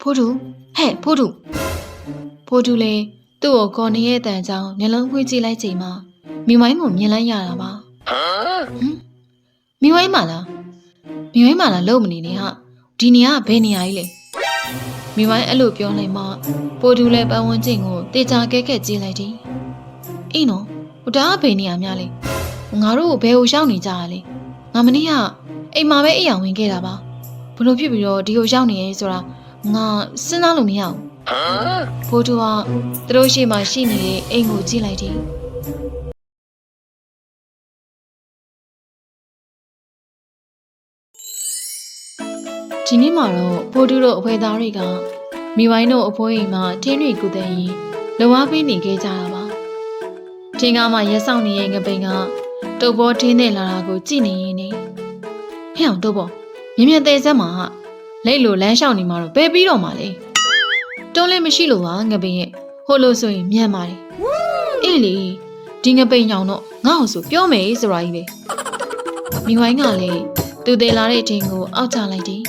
ဖိုးတူဟဲ့ဖိုးတူဖိုးတူလေသူ့ကိုခေါ်နေရဲ့အတန်ကြောင့်မျက်လုံးဖွင့်ကြည့်လိုက်ချိန်မှာမိဝိုင်းကိုမြင်လိုက်ရတာပါဟမ်မိဝိုင်းမလားမိဝိုင်းမလားလုံမနေနဲ့ဟာဒီနေရာကဘယ်နေရာကြီးလဲမိဝိုင်းအဲ့လိုပြောလိုက်မှဖိုးတူလည်းပတ်ဝန်းကျင်ကိုတေချာကဲကဲကြည့်လိုက်တယ်အေးနော်ဟိုဒါကဘယ်နေရာများလဲငါတို့ကိုဘယ်ကိုရောက်နေကြရလဲငါမနေ့ကအိမ်မှာပဲအိမ်အောင်ဝင်ခဲ့တာပါ ဘလို့ဖြစ်ပြီးတော့ဒီကိုရောက်နေရဲဆိုတာငါစဉ်းစားလို့မရဘူးဖိုးတူကသူတို့ရှိမှရှိနေတဲ့အိမ်ကိုကြည့်လိုက်တယ်ဒီနေ့မှာတော့ဖိုးတူတို့အဖွဲသားတွေကမိဝိုင်းတို့အဖိုးအိမ်မှာထင်းတွေကုတဲ့ရင်လုံအားပေးနေခဲ့ကြတာပါထင်းကားမှာရက်ဆောင်နေတဲ့ငပိန်ကတုပ်ပေါ်ထင်းနေလာတာကိုကြည့်နေရင်းနေဟဲ့အောင်တုပ်ပေါ် မြင်မြင်သေးစမ်းမှာလိတ်လိုလမ်းလျှောက်နေမှာတော့ဘယ်ပြီးတော့မှာလဲတွန်းလည်းမရှိလို့ပါငပိန်ရဲ့ဟိုလိုဆိုရင်မြန်ပါတယ်အေးလေဒီငပိန်ညောင်တော့ငါ့ကိုဆိုပြောမယ်ဆိုတာကြီးပဲမိဝိုင်းကလည်းသူသေးလာတဲ့ထင်းကိုအောက်ချလိုက်တယ်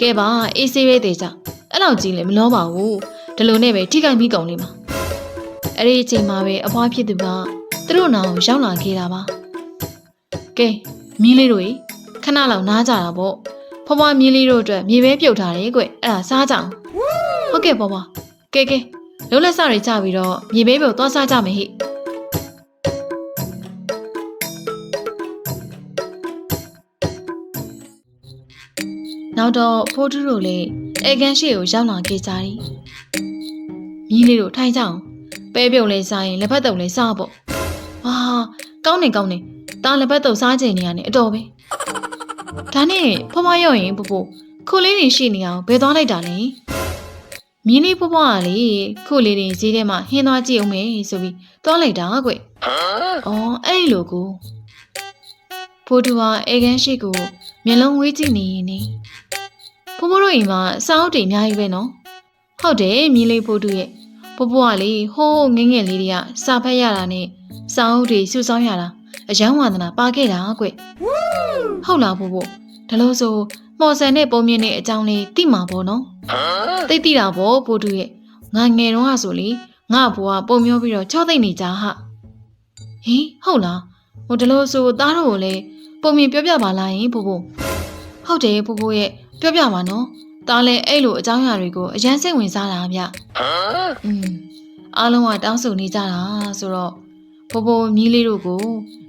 ကဲပါအေးဆေးပဲသေးကြအဲ့လောက်ကြီးလည်းမလောပါဘူးဒီလိုနဲ့ပဲထိခိုက်မိကုန်လိမ့်မှာအဲ့ဒီအချိန်မှာပဲအဖွားဖြစ်သူကသူတို့နာကိုရောက်လာခဲ့တာပါကဲမီးလေးတို့ရေခဏလောက်နားကြတာပေါ့ ဖွားဖွားမီးလေးတို့အတွက်မြေပဲပြုတ်ထားတယ်ကွအဲ့ဒါစားကြအောင်ဟုတ်ကဲ့ဖွားဖွားကဲကဲလုံးလက်စတွေကြပြီးတော့မြေပဲပြုတ်သွားစားကြမယ်ဟိနောက်တော့ဖိုးထူးတို့လည်းအေကန်ရှိကိုရောက်လာခဲ့ကြတယ်မြီးလေးတို့ထိုင်ကြအောင်ပဲပြုတ်လဲစားရင်လက်ဖက်တုံလဲစားပေါ့ဟာကောင်းနေကောင်းနေတာလက်ဖက်တုံစားချင်နေရနေအတော်ပဲ ဒါနဲ့ဖွားဖွားရောက်ရင်ပူပူခုလေးတွေရှိနေအောင်ဘယ်သွားလိုက်တာလဲမြင်းလေးဖွားဖွားကလေခုလေးတွေဈေးထဲမှာဟင်းသွားကြည့်အောင်မယ်ဆိုပြီးသွားလိုက်တာကွအော်အဲ့လိုကိုဖိုးတူဟာအေကန်ရှိကိုမျက်လုံးဝေးကြည့်နေရင်နေဖိုးဖိုးတို့အိမ်မှာစောင်းတွေအများကြီးပဲနော်ဟုတ်တယ်မြင်းလေးဖိုးတူရဲ့ဖိုးဖိုးကလေဟိုးငငယ်လေးတွေကစာဖတ်ရတာနဲ့စောင်းတွေစုဆောင်းရတာ အယံဝါဒနာပါခဲ့တာကွဟုတ်လားဖိုးဖိုးဒါလို့ဆိုမော်ဆန်နဲ့ပုံမြင့်တဲ့အကြောင်းလေးသိမှာပေါ့နော်သိသိတာပေါ့ဖိုးတူရဲ့ငါငယ်တော့ကဆိုလေငါ့ဘွားပုံမျောပြီးတော့ချော့သိမ့်နေကြဟာဟင်ဟုတ်လားဟိုဒါလို့ဆိုသားတို့ကိုလည်းပုံမြင်ပြောပြပါလားယင်ဖိုးဖိုးဟုတ်တယ်ဖိုးဖိုးရဲ့ပြောပြပါနော်သားလည်းအဲ့လိုအကြောင်းအရာတွေကိုအရန်စိတ်ဝင်စားတာဗျอืมအားလုံးကတောင်းဆိုနေကြတာဆိုတော့ဖိုးဖိုးမြီးလေးတို့ကို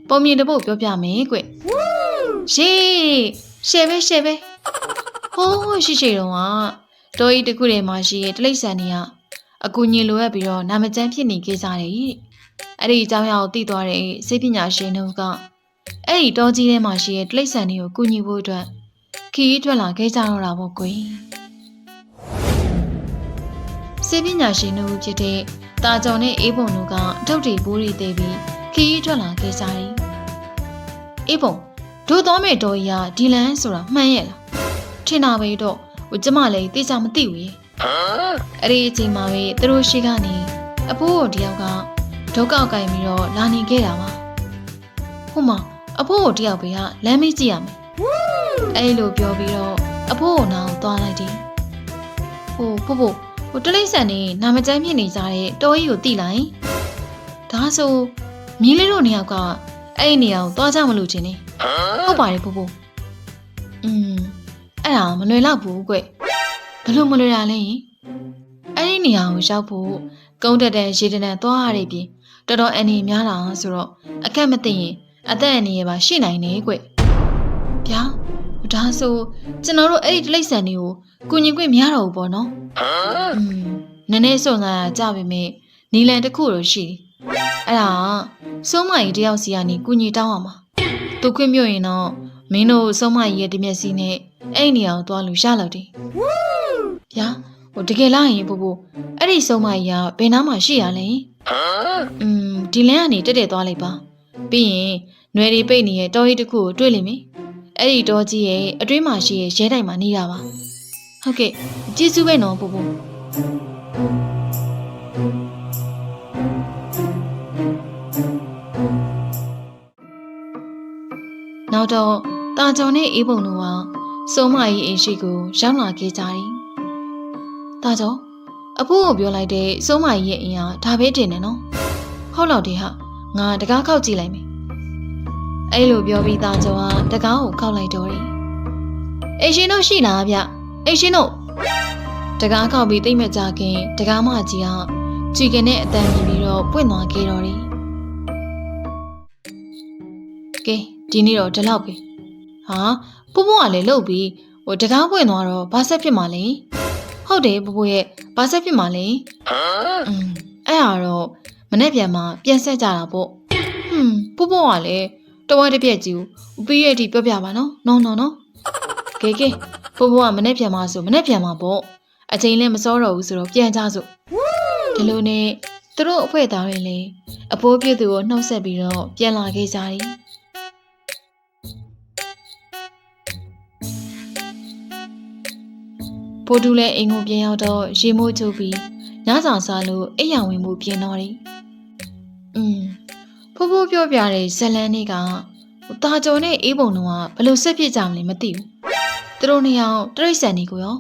ပုံမြင်တစ်ပုတ်ပြောပြမယ်ကွရှေးရှယ်ပဲရှယ်ပဲဟိုးရှိရှိတော့ကတော်ကြီးတစ်ခုတည်းမှာရှိရဲ့တိရစ္ဆာန်တွေကအကူညီလိုအပ်ပြီးတော့နာမကျန်းဖြစ်နေကြကြတယ်အဲ့ဒီအကြောင်းအရာကိုသိသွားတဲ့စိတ်ပညာရှင်တို့ကအဲ့ဒီတောကြီးထဲမှာရှိရဲ့တိရစ္ဆာန်တွေကိုကူညီဖို့အတွက်ခီးထွက်လာခဲ့ကြတော့တာပေါ့ကွယ်စိတ်ပညာရှင်တို့ဖြစ်တဲ့တာကျော်နဲ့အေးပုံတို့ကအထုပ်တွေပိုးတွေတဲပြီးခီးထွက်လာခဲ့ကြတယ် အေးပုံတို့တော်မဲ့တော်ကြီးကဒီလန်ဆိုတာမှန်ရဲ့လားထင်တာပဲတော့ဟိုကျမလည်းသိချာမသိဘူးရေအဲ့ဒီအချိန်မှာပဲသူတို့ရှိကနေအဖိုးကိုတယောက်ကဒုက္ခကင်ပြီးတော့လာနေခဲ့တာပါဟိုမှာအဖိုးကိုတယောက်ပဲကလမ်းမေးကြည့်ရမယ်အဲ့လိုပြောပြီးတော့အဖိုးကိုနားကိုသွားလိုက်တယ်ဟိုဖိုးဖိုးဟိုတလိမ့်ဆန်နေနာမကျန်းဖြစ်နေကြတဲ့တော်ကြီးကိုတိလိုက်ဒါဆိုမြင်းလေးတို့နှစ်ယောက်က အဲ့ဒီနေရာကိုသွားကြမလို့ခြင်းနေဟုတ်ပါတယ်ဖိုးဖိုးอืมအဲ့ဒါမလွယ်တော့ဘူးကွဘယ်လိုမလွယ်ရလဲယင်အဲ့ဒီနေရာကိုရောက်ဖို့ကုန်းတက်တဲ့ရေတနံသွားရတဲ့ပြင်တော်တော်အနေများတာဆိုတော့အခက်မသိရင်အသက်အန္တရာယ်ပါရှိနိုင်နေကွဗျာဒါဆိုကျွန်တော်တို့အဲ့ဒီတိလိမ့်ဆန်တွေကိုကုညီခွင့်မရတော့ဘူးပေါ့နော်อืมနည်းနည်းစုံစမ်းရကြပါမယ်နီလန်တစ်ခုတော့ရှိတယ် အဲ့ဒါစုံးမကြီးတယောက်စီကနေကုညီတောင်းအောင်ပါသူခွင့်မြုပ်ရင်တော့မင်းတို့စုံးမကြီးရဲ့ဒီမျက်စိနဲ့အဲ့ဒီနေရာကိုသွားလို့ရလောက်တယ်ဗျာဟိုတကယ်လားရင်ပူပူအဲ့ဒီစုံးမကြီးကဘယ်နားမှာရှိရလဲอืมဒီလန်းကနေတက်တက်သွားလိုက်ပါပြီးရင်ຫນွယ်တွေပိတ်နေတဲ့တောကြီးတစ်ခုကိုတွေ့လိမ့်မယ်အဲ့ဒီတောကြီးရဲ့အတွင်းမှာရှိရဲ့ရဲတိုင်မှာနေတာပါဟုတ်ကဲ့ကျေးဇူးပဲနော်ပူပူ နောက်တော့တာကျော်နဲ့အေးပုံတို့ဟာစုံမကြီးအိမ်ရှိကိုရောက်လာခဲ့ကြတယ်ဒါကြောင့်အဖိုးကိုပြောလိုက်တဲ့စုံးမကြီးရဲ့အင်အားဒါပဲတင်တယ်နော်ဟုတ်တော့တယ်ဟာငါတကားခောက်ကြည့်လိုက်မယ်အဲ့လိုပြောပြီးသားကျော်ဟာတကားကိုခောက်လိုက်တော့တယ်အိမ်ရှင်တို့ရှိလားဗျအိမ်ရှင်တို့တကားခောက်ပြီးတိတ်မကြခင်တကားမကြီးဟာကြည်ကင်နဲ့အတန်မြည်ပြီးတော့ပွင့်သွားခဲ့တော့တယ်ကဲ ဒီနေ့တော့ဒီလောက်ပဲဟာပို့ပို့ကလည်းလှုပ်ပြီးဟိုတကားပွင့်သွားတော့ဘာဆက်ဖြစ်မှာလဲဟုတ်တယ်ပို့ပို့ရဲ့ဘာဆက်ဖြစ်မှာလဲอืมအဲ့ဟာတော့မနေ့ပြန်မှာပြန်ဆက်ကြတာပေါ့ဟွန်းပို့ပို့ကလည်းတဝက်တစ်ပြက်ကြီးကိုပြီးရဲ့အထိပြောပြပါနော်နော်နော်နော်ကဲကဲပို့ပို့ကမနေ့ပြန်မှာဆိုမနေ့ပြန်မှာပေါ့အချိန်လည်းမစောတော့ဘူးဆိုတော့ပြန်ကြစို့ဒီလိုနဲ့သူတို့အဖွဲ့သားတွေလည်းအဖိုးပြည့်သူကိုနှုတ်ဆက်ပြီးတော့ပြန်လာခဲ့ကြတယ် ပိုတူလည်းအိမ်ကိုပြန်ရောက်တော့ရေမိုးချုပ်ပြီးညဆောင်စားလို့အိမ်ရဝင်မှုပြင်တော့တယ်။อืมဖိုးဖိုးပြောပြတဲ့ဇလန်းလေးကတာကြုံနဲ့အေးပုံတော့ဘယ်လိုဆက်ဖြစ်ကြမလဲမသိဘူး။သူတို့နှစ်ယောက်တရိတ်ဆန်တွေကိုရော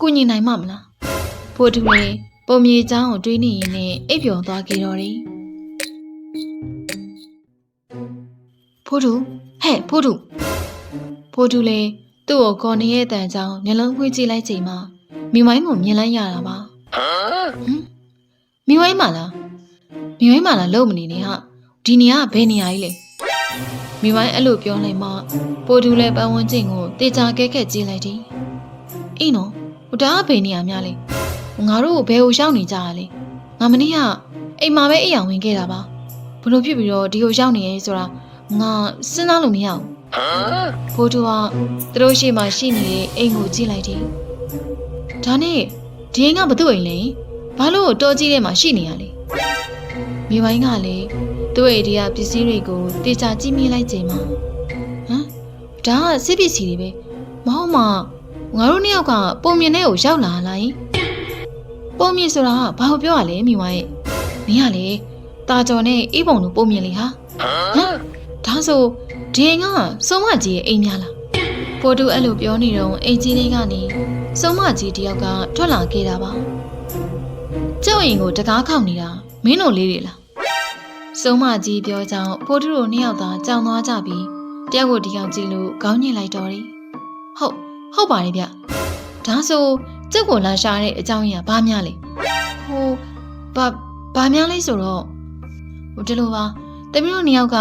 ကုညီနိုင်မှမလား။ဖိုးတူလည်းပုံမြေချောင်းကိုတွေးနေရင်လည်းအိပ်ပျော်သွားခဲ့တော့တယ်။ဖိုးတူဟဲ့ဖိုးတူဖိုးတူလည်း သူ့ကိုခေါ်နေရဲ့တန်ချောင်းမျက်လုံးဖွင့်ကြည့်လိုက်ချိန်မှာမိမိုင်းကိုမြင်လိုက်ရတာပါ။ဟမ်မိဝိုင်းမလားမိဝိုင်းမလားလုံမနေနဲ့ဟာဒီနေရာကဘယ်နေရာကြီးလဲမိဝိုင်းအဲ့လိုပြောလိုက်မှပိုတူလဲပတ်ဝန်းကျင်ကိုတေချာကဲခက်ကြည့်လိုက်တယ်အေးနော်ဟိုဒါကဘယ်နေရာများလဲငါတို့ကိုဘယ်ကိုရောက်နေကြရလဲငါမနေ့ကအိမ်မှာပဲအိမ်အောင်ဝင်ခဲ့တာပါဘလို့ဖြစ်ပြီးတော့ဒီကိုရောက်နေရဲဆိုတာငါစဉ်းစားလို့မရဘူး ဖိုးတူကသူတို့ရှိမှရှိနေတဲ့အိမ်ကိုကြည့်လိုက်တယ်ဒါနဲ့ဒီအိမ်ကဘသူ့အိမ်လဲဘာလို့တော်ကြီးထဲမှာရှိနေရလဲမိဝိုင်းကလည်းသူ့အိမ်ဒီကပစ္စည်းတွေကိုတေချာကြည့်မိလိုက်ချိန်မှာဟမ်ဒါကစစ်ပစ္စည်းတွေပဲမဟုတ်မှငါတို့နှစ်ယောက်ကပုံမြင်တဲ့ကိုရောက်လာလားယင်ပုံမြင်ဆိုတာကဘာကိုပြောရလဲမိဝိုင်းနင်ကလေตาကြော်နဲ့အေးပုံတို့ပုံမြင်လေဟာဟမ်ဒါဆို ဒီအိမ်ကစုံမကြီးရဲ့အိမ်များလားပိုတူအဲ့လိုပြောနေတော့အိမ်ကြီးလေးကနေစုံမကြီးတယောက်ကထွက်လာခဲ့တာပါ။ကျောက်ရင်ကိုတကားခောက်နေတာမင်းတို့လေးတွေလား။စုံမကြီးပြောကြောင်းဖိုးတူတို့နှစ်ယောက်သာကြောင်သွားကြပြီးတယောက်ကိုတယောက်ကြည့်လို့ခေါင်းညှိလိုက်တော့တယ်။ဟုတ်ဟုတ်ပါတယ်ဗျ။ဒါဆိုကျုပ်ကိုလာရှာတဲ့အကြောင်းရင်းကဘာများလဲ။ဟိုဘာဘာများလဲဆိုတော့ဟိုဒီလိုပါတမီးတို့နှစ်ယောက်က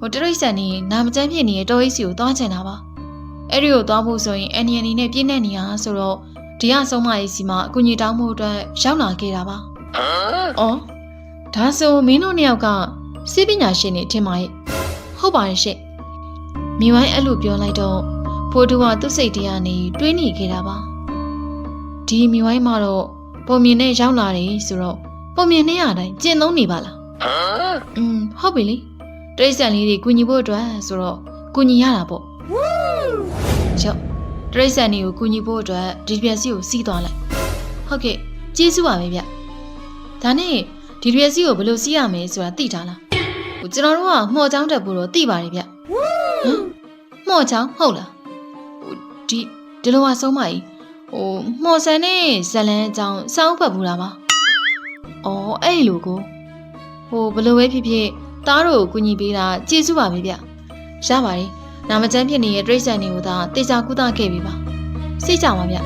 ဟိုတရိတ်ဆန်နေနာမကျန်းဖြစ်နေတဲ့တော်ကြီးစီကိုသွားချင်တာပါ။အဲ့ဒီကိုသွားဖို့ဆိုရင်အန်နီယန်နီနဲ့ပြည့်နေနေရဆိုတော့ဒီကဆုံးမရေးစီမှာအကူကြီးတောင်းဖို့အတွက်ရောက်လာခဲ့တာပါ။အော်ဒါဆိုမင်းတို့နှစ်ယောက်ကစိပညာရှင်တွေထင်ပါရဲ့။ဟုတ်ပါတယ်ရှင့်။မိဝိုင်းအဲ့လိုပြောလိုက်တော့ဖိုးတူကသူ့စိတ်ထဲကနေတွေးနေခဲ့တာပါ။ဒီမိဝိုင်းမှာတော့ပုံမြင်နဲ့ရောက်လာတယ်ဆိုတော့ပုံမြင်နဲ့ရတိုင်းကျင့်သုံးနေပါလား။อืมဟုတ်ပြီလေ။ တိရစ္ဆာန်လေးတွေကူညီဖို့အတွက်ဆိုတော့ကူညီရတာပေါ့။ကျောက်တရိတ်ဆန်တွေကိုကူညီဖို့အတွက်ဒီပြက်စီကိုစီးသွားလိုက်ဟုတ်ကဲ့ကျေးဇူးပါပဲဗျဒါနဲ့ဒီပြက်စီကိုဘယ်လိုစီးရမလဲဆိုတာသိထားလားဟိုကျွန်တော်တို့ကမှော်ချောင်းတက်ဖို့တော့သိပါတယ်ဗျဟမ်မှော်ချောင်းဟုတ်လားဟိုဒီဒီလိုကဆုံးမကြီးဟိုမှော်ဆန်နဲ့ဇလန်းအကြောင်းစောင်းဖတ်ဘူးလားပါအော်အဲ့လိုကိုဟိုဘယ်လိုပဲဖြစ်ဖြစ် သားတို့ကိုကူညီပေးတာကျေးဇူးပါပဲဗျရပါတယ်နာမကျန်းဖြစ်နေတဲ့တိရစ္ဆာန်တွေကိုသာတေချာကုသခဲ့ပြီပါစိတ်ကြပါဗျ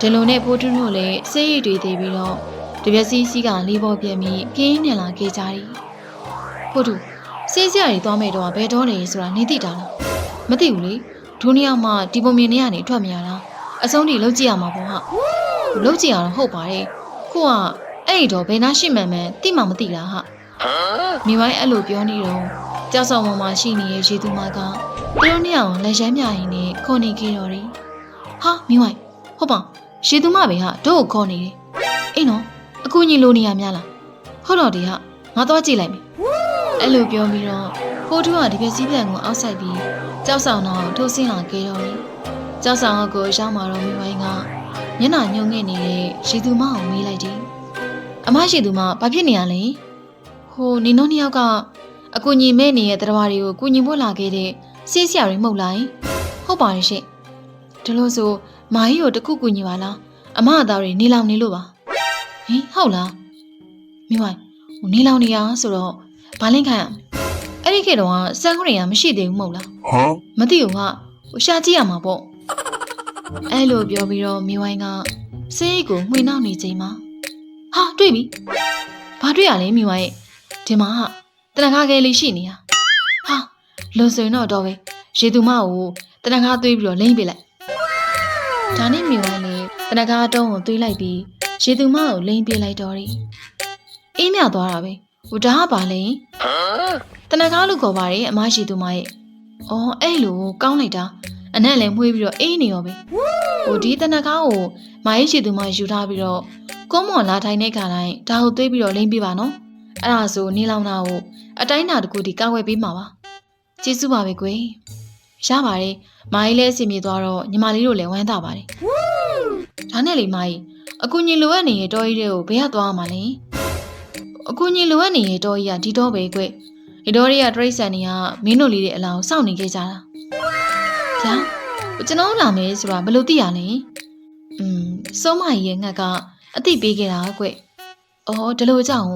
ဒီလိုနဲ့ဖိုးတူးတို့လည်းစိတ်ရည်တွေသေးပြီးတော့တပြက်စီးစီးကလေးပေါ်ပြက်ပြီးပြင်းနေလာခဲ့ကြတယ်ဖိုးတူစေးစရာတွေသွားမယ်တော့ဘယ်တော့လဲဆိုတာနေသိတာလားမသိဘူးလေ ဒုနီယာမှာဒီပုံမြင်နေရနေထွက်မရတာအဆုံးထိလှုပ်ကြည့်ရမှာပေါ့ဟာလှုပ်ကြည့်ရတော့ဟုတ်ပါတယ်ခုကအဲ့ဒီတော့ဘယ်နာရှိမှန်မှန်တိမှမသိတာဟာမိဝိုင်းအဲ့လိုပြောနေတော့ကြောက်ဆောင်ပေါ်မှာရှိနေတဲ့ရေသူမကသူတို့နှစ်ယောက်လက်ရမ်းမြရင်နဲ့ခေါ်နေခဲ့တော့တယ်ဟာမိဝိုင်းဟုတ်ပါရေသူမပဲဟာတို့ကိုခေါ်နေတယ်အေးနော်အကူကြီးလိုနေရများလားဟုတ်တော့ဒီဟာငါသွားကြည့်လိုက်မယ်အဲ့လိုပြောပြီးတော့ဖိုးထူးကဒီပစ္စည်းပြန်ကိုအောက်ဆိုင်ပြီး ကြောက်ဆောင်တော့ထိုးဆင်းလာခဲ့တော့တယ်ကျောက်ဆောင်အကိုရောက်มาတော့မိဝိုင်းကမျက်နှာညှိုးငဲ့နေတဲ့ရှီသူမအောင်မေးလိုက်တယ်။အမရှိသူမဘာဖြစ်နေရလဲ။ဟဟိုနင်တို့နှစ်ယောက်ကအကူညီမဲ့နေတဲ့တရားတွေကိုကူညီဖို့လာခဲ့တဲ့ဆေးဆရာတွေမဟုတ်လားယင်ဟုတ်ပါတယ်ရှင်ဒါလို့ဆိုမာကြီးကိုတစ်ခုကူညီပါလားအမအသားတွေနေလောင်နေလို့ပါဟင်ဟုတ်လားမိမိုင်ဟိုနေလောင်နေရဆိုတော့ဘာလင်းခံရ အဲ့ဒီခေတ်တော့စံခွင့်ရမရှိသေးဘူးမဟုတ်လား Huh? မသိဘူးကဟိုရှာကြည့်ရမှာပေါ့အဲ့လိုပြောပြီးတော့မိဝိုင်းကစေးကိုမှွေနှောက်နေချိန်မှာဟာတွေ့ပြီဘာတွေ့ရလဲမိဝိုင်းရဲ့ဒီမှာကတနခါကလေးရှိနေတာဟာလွန်ဆိုရင်တော့တော့ပဲရေသူမကိုတနခါသွေးပြီးတော့လိမ့်ပေးလိုက်ဒါနဲ့မိဝိုင်းလေတနခါတုံးကိုသွေးလိုက်ပြီးရေသူမကိုလိမ့်ပေးလိုက်တော့တယ်အေးမြသွားတာပဲဟိုဒါကပါလေ Huh? တနခါလူခေါ်ပါတယ်အမရှိသူမရဲ့။အော်အဲ့လိုကောင်းလိုက်တာအနက်လည်းမွေးပြီးတော့အေးနေရောပဲ။ဟိုဒီတနခါကိုမာရေးရှိသူမယူထားပြီးတော့ကုန်းမော်လာထိုင်တဲ့ခါတိုင်းဒါကိုသွေးပြီးတော့လိမ့်ပေးပါနော်။အဲ့ဒါဆိုနေလောင်တာကိုအတိုင်းတာတကူဒီကောက်ဝဲပေးမှာပါ။ကျေးဇူးပါပဲကွယ်။ရပါတယ်။မာရေးလည်းအစီမြေသွားတော့ညီမလေးတို့လည်းဝမ်းသာပါတယ်။ဒါနဲ့လေမာရေးအကူကြီးလိုအပ်နေတဲ့တော်ကြီးတွေကိုဘယ်ကသွားမှာလဲ။အကူကြီးလိုအပ်နေတဲ့တော်ကြီးကဒီတော့ပဲကွယ်။ ဒီတော့ရီကတရိတ်ဆန်နေကမင်းတို့လေးတွေအလောင်းစောင့်နေခဲ့ကြတာ။ဗျာကျွန်တော်လာမယ်ဆိုတာဘယ်လိုသိရလဲ။อืมစုံးမကြီးရဲ့ငှက်ကအသိပေးခဲ့တာကွ။အော်ဒီလိုကြောင့်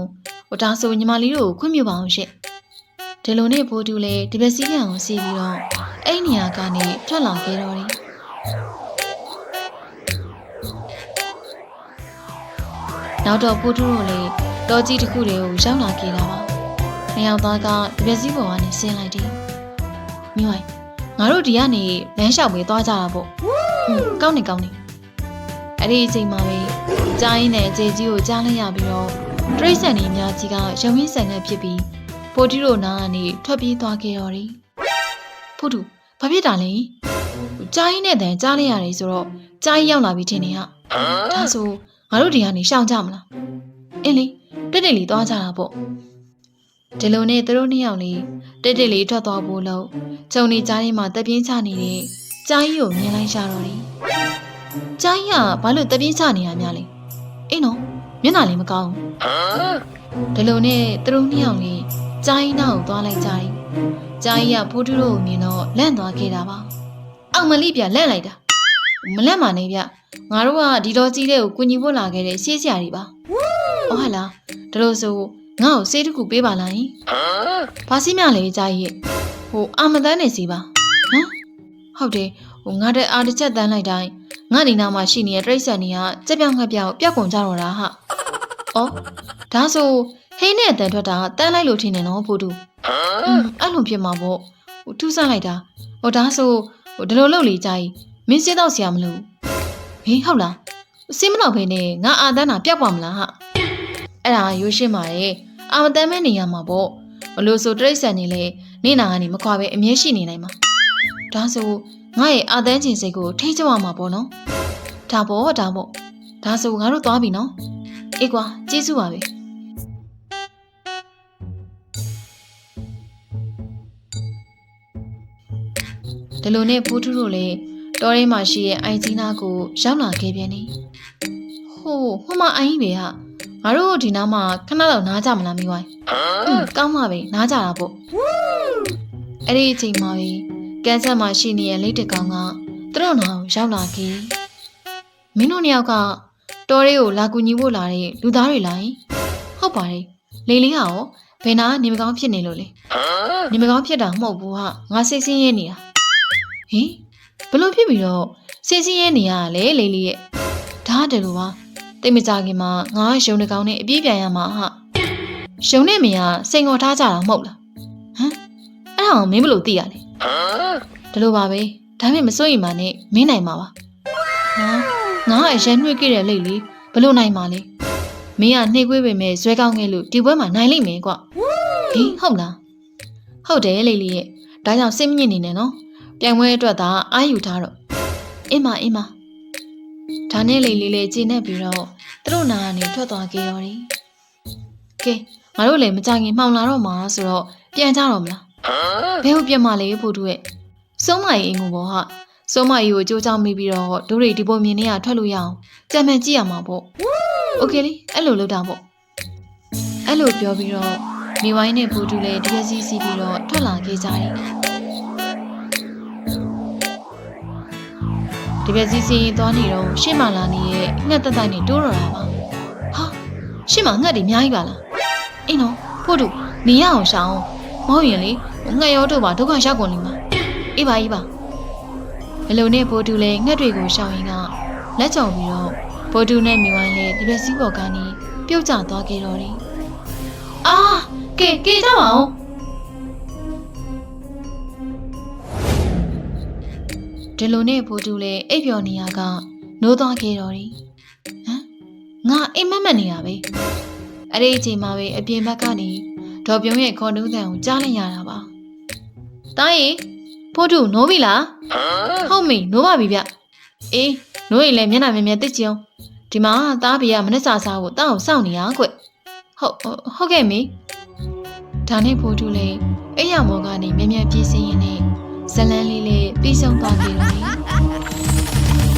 ဟိုဒါဆိုညီမလေးတို့ကိုခွင့်ပြုပါအောင်ရှင့်။ဒီလိုနဲ့ဖိုးတူလည်းဒီပစီကံကိုစီးပြီးတော့အဲ့နေရာကနေထွက်လာခဲ့တော့တယ်။နောက်တော့ဖိုးတူတို့လည်းတော်ကြီးတစ်ခုတည်းကိုရောက်လာခဲ့တာပါ။ နှစ်ယောက်သားကတပြက်စီးပေါ်ကနေဆင်းလိုက်တယ်။မိဝိုင်းငါတို့ဒီကနေလမ်းလျှောက်ပေးသွားကြတာပေါ့။อืมကောင်းနေကောင်းနေ။အဲ့ဒီအချိန်မှာပဲကြားရင်းနဲ့အခြေကြီးကိုကြားလိုက်ရပြီးတော့တရိတ်ဆန်နေအများကြီးကရုံရင်းဆန်နဲ့ဖြစ်ပြီးပိုတီရိုနာကနေထွက်ပြေးသွားခဲ့တော်တယ်။ဖို့တူဘာဖြစ်တာလဲ။ကြားရင်းနဲ့တန်ကြားလိုက်ရတယ်ဆိုတော့ကြားရင်းရောက်လာပြီထင်နေဟာ။ Huh? ဒါဆိုငါတို့ဒီကနေရှောင်ကြမလားအင်းလေတက်တက်လေးသွားကြတာပေါ့ ဒီလိုနဲ့သူတို့နှစ်ယောက်လေးတက်တက်လေးထွက်သွားဖို့လို့ဂျုံနေကြားထဲမှာတက်ပြင်းချနေတဲ့ကြားကြီးကိုမြင်လိုက်ရတော့တယ်ကြားကြီးကဘာလို့တက်ပြင်းချနေရများလဲအင်းနော်မျက်နှာလေးမကောင်း Huh? ဘူးဒီလိုနဲ့သူတို့နှစ်ယောက်လေးကြားကြီးနောက်ကိုသွားလိုက်ကြတယ်ကြားကြီးကဖိုးတူတို့ကိုမြင်တော့လန့်သွားခဲ့တာပါအောင်မလိပြလန့်လိုက်တာမလန့်ပါနဲ့ဗျငါတို့ကဒီတော်ကြီးတဲ့ကိုကုညီဖို့လာခဲ့တဲ့ရှေးဆရာကြီးပါ။အော်ဟလာဒါလို့ဆို ငါ့ကိုစေးတစ်ခုပေးပါလားယင် Huh? ။ဘာစီးမြလဲကြားရဲ့။ဟိုအာမတန်းနေစီပါ။နော်။ဟုတ်တယ်ဟိုငါတဲ့အာတစ်ချက်တန်းလိုက်တိုင်းငါဒီနာမှာရှိနေတဲ့တိရစ္ဆာန်တွေကကြက်ပြောင်ငှက်ပြောင်ပြက်ကုန်ကြတော့တာဟာ။အော်ဒါဆိုဟိန်းနဲ့အတန်ထွက်တာတန်းလိုက်လို့ထင်တယ်နော်ဖိုးတူ။อืม Huh? အဲ့လိုဖြစ်မှာပေါ့ဟိုထူးဆန်းလိုက်တာဟိုဒါဆိုဟိုဒီလိုလုပ်လေကြကြီးမင်းစေးတော့ဆရာမလို့ဟေးဟုတ်လားစင်းမတော့ဖေးနဲ့ငါအာတန်းတာပြတ်သွားမလားဟာအဲ့ဒါရိုးရှင်းပါရဲ့ အာမတန်းမဲနေရမှာပေါ့ဘလို့ဆိုတရိတ်ဆန်နေလေနေနာကနေမခွာပဲအမြဲရှိနေနိုင်မှာဒါဆိုငါရဲ့အာတန်းချင်စိတ်ကိုထိတ်ကြွမှာပေါ့နော်ဒါပေါ့ဒါပေါ့ဒါဆိုငါတို့သွားပြီနော်အေးကွာကျေးဇူးပါပဲဒီလိုနဲ့ဖိုးထုတို့လည်းတောထဲမှာရှိတဲ့အိုင်ဂျီနာကိုရောက်လာခဲ့ပြန်နေဟိုးဟိုမအိုင်ကြီးပဲဟာ ငါတို့ဒီနားမှာခဏတော့နားကြမလားမိဝိုင်းอืม Huh? ကောင်းပါပဲနားကြတာပေါ့အဲ့ဒီအချိန်မှာပဲကန်ဆက်မှာရှိနေတဲ့လိတ်တကောင်ကသူတို့နာကိုရောက်လာခဲ့မင်းတို့နှစ်ယောက်ကတောထဲကိုလာကူညီဖို့လာတဲ့လူသားတွေလားယင်ဟုတ်ပါတယ်လေလေးဟာရောဘယ်နာနေမကောင်းဖြစ်နေလို့လဲ Huh? နေမကောင်းဖြစ်တာမဟုတ်ဘူးဟာငါစိတ်ဆင်းရဲနေတာဟင်ဘလို့ဖြစ်ပြီးတော့စိတ်ဆင်းရဲနေရတာလေလေးလေးရဲ့ဒါတည်းလို့ပါ တိတ်မကြခင်မှာငါရုံတကောင်နဲ့အပြေးပြန်ရမှာဟာရုံနဲ့မင်းကစိန်ခေါ်ထားကြတာမဟုတ်လားဟမ်အဲ့ဒါကိုမင်းဘလို့သိရလဲ Huh? ဒီလိုပါပဲဒါပေမဲ့မစိုးရိမ်ပါနဲ့မင်းနိုင်မှာပါဟာငါအရင်နှွေးခဲ့တဲ့လိတ်လေးဘလို့နိုင်မှာလဲမင်းကနှိပ်ခွေးပေမဲ့ဇွဲကောင်းခဲ့လို့ဒီဘွဲမှာနိုင်လိမ့်မယ်ကွဟင်ဟုတ်လားဟုတ်တယ်လေးလေးရဲ့ဒါကြောင့်စိတ်မညစ်နေနဲ့နော်ပြိုင်ပွဲအတွက်သာအာယူထားတော့အင်းမအင်းမ ။ဒါနဲ့လိန်လေးလေးခြေနဲ့ပြီးတော့သူတို့နာကနေထွက်သွားခဲ့တော်တယ်။ကဲငါတို့လည်းမကြခင်မှောင်လာတော့မှာဆိုတော့ပြန်ကြတော့မလား။ဘဲဟုတ်ပြန်မလဲဖို့တို့ရဲ့ဆုံးမကြီးအိမ်ကိုပေါ့ဟာဆုံးမကြီးကိုကြိုးကြောင်မိပြီးတော့တို့တွေဒီပုံမြင်နေရထွက်လို့ရအောင်ကြံမှန်ကြည့်ရမှာပေါ့။ Okay လေအဲ့လိုလုပ်တာပေါ့။အဲ့လိုပြောပြီးတော့မိဝိုင်းနဲ့ဖိုးတူလည်းတရက်စီစီပြီးတော့ထွက်လာခဲ့ကြတယ်။ တပြက်စီစီရင်သွားနေတော့ရှေ့မှလာနေတဲ့ငှက်တက်တိုက်နဲ့တိုးတော့တာပါဟာရှေ့မှာငှက်တွေအများကြီးပါလားအင်းနော်ဖိုးတူနေရအောင်ရှောင်းမဟုတ်ရင်လေငှက်ရောတို့ပါဒုက္ခရောက်ကုန်နေမှာအေးပါအေးပါဘလုံနဲ့ဖိုးတူလည်းငှက်တွေကိုရှောင်းရင်ကလက်ကြောင်ပြီးတော့ဖိုးတူနဲ့မိဝိုင်းလည်းတပြက်စီပေါ်ကနေပြုတ်ကျသွားခဲ့တော့တယ်အာကဲကဲကြပါဦး ဒီလိုနဲ့ဖိုးတူလည်းအိပ်ပျော်နေရကနိုးသွားခဲ့တော့တယ်ဟမ်ငါအိမ်မက်မက်နေတာပဲအဲ့ဒီအချိန်မှာပဲအပြင်ဘက်ကနေဒေါ်ပြုံးရဲ့ခေါ်နှူးတန်ကိုကြားလိုက်ရတာပါတားရီဖိုးတူနိုးပြီလားဟုတ်ပြီနိုးပါပြီဗျအေးနိုးရင်လည်းမျက်နှာမြဲမြဲတစ်ချင်အောင်ဒီမှာတားဘီကမနေ့စာစားကိုတားအောင်စောင့်နေရကွဟုတ်ဟုတ်ကဲ့မေဒါနဲ့ဖိုးတူလည်းအဲ့ရမောကနေမြဲမြဲပြေးစင်းရင်နဲ့ ဇလန်းလေးလေးပြေဆုံးသွားပြီတော့